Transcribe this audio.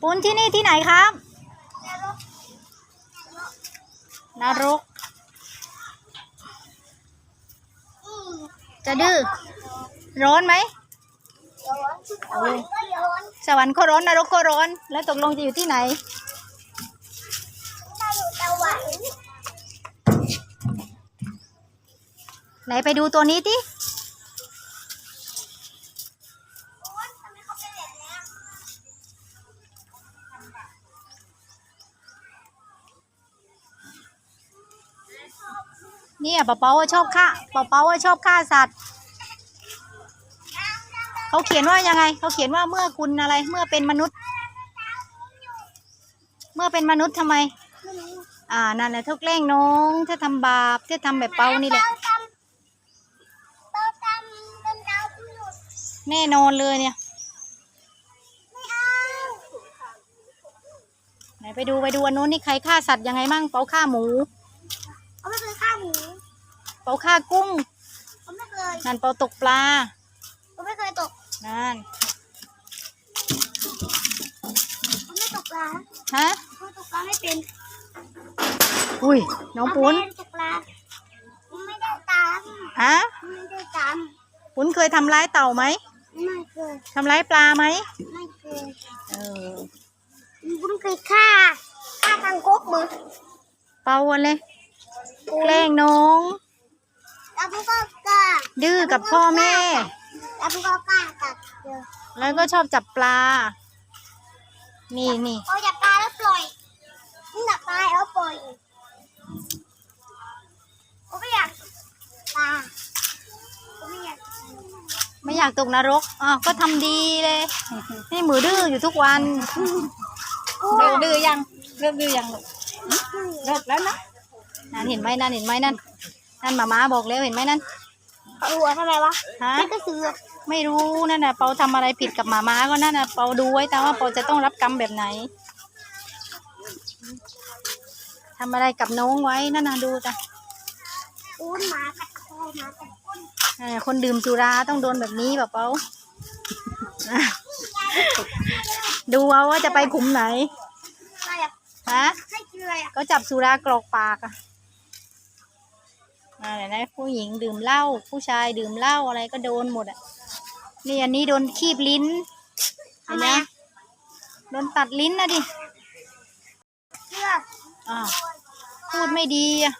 ปูนที่นี่ที่ไหนครับนรก จะดื้อร้อนไหมร้อนสวรรค์ก็ร้อนนรกก็ร้อน แล้วตกลงจะอยู่ที่ไหนอยู่ตะวันไหนไปดูตัวนี้ที่ เนี่ยป๊าเปาว่าชอบฆ่าป๊าเปาว่าชอบฆ่าสัตว์ เขาเขียนว่ายังไง เขาเขียนว่าเมื่อคุณอะไร เมื่อเป็นมนุษย์ เมื่อเป็นมนุษย์ทำไมไม อ่า นั่นแหละทุกแกล้งน้องถ้าทำบาปถ้าทำแบบเปานี่แหละเตาตำเตาตำเป็นเตาที่หลุดแน่นอนเลยเนี่ยไม่เอาไหนไปดูไปดูอันนู้นนี่ใครฆ่าสัตว์ยังไงมั่งเปาฆ่าหมู เขาไม่เคยฆ่าหมู เปาฆ่ากุ้งเขาไม่เคย นั่นเปาตกปลาเขาไม่เคยตก นั่นเขาไม่ตกปลาฮะเขาตกปลาไม่เป็นอุ้ย น้องปุ้นเขาไม่ตกปลาเขาไม่ได้ตามฮะไม่ได้ตามปุ้นเคยทำร้ายเต่าไหมไม่เคย ทำร้ายปลาไหมไม่เคยเออบุญเคยฆ่า ฆ่าทางกกมือเปาอะไรแกล้งน้อง ดื้อกับพ่อแม่แล้วพวกก็กล้าตัดเจอแล้วก็ชอบจับปลา นี่นี่เขาอยากตายแล้วปล่อยนี่อยากตายแล้วปล่อยเขาไม่อยากตายเขาไม่อยากไม่อยากตกนรกอะก็ทำดีเลย นี่มือดื้ออยู่ทุกวันเลิกดื้อยังเลิกดื้อยังลูกเลิกแล้วนะนั่นเห็นไหมนั่นเห็นไหมนั่น นั่นหมาม้าบอกแล้วเห็นไหมนั่นเอาหัวทำไมวะฮะ ไม่ก็ซื้อไม่รู้นั่นน่ะเปาทำอะไรผิดกับหมาม้าก็นั่นน่ะเปาดูไว้แต่ว่าเปาจะต้องรับกรรมแบบไหนทำอะไรกับน้องไว้นั่นน่ะดูจ้ะปูนหมากัดคอหมากัดก้นเออคนดื่มสุราต้องโดนแบบนี้แบบเปาอะดูเอาว่าจะไปขุมไหน อะไรอะฮะ ให้กินอะไรอะก็จับสุรากรอกปากอะ อะไรนะผู้หญิงดื่มเหล้าผู้ชายดื่มเหล้าอะไรก็โดนหมดอะนี่อันนี้โดนคีบลิ้นเห็นไหมโดนตัดลิ้นนะดิเชื่ออ่าวพูดไม่ดีอะ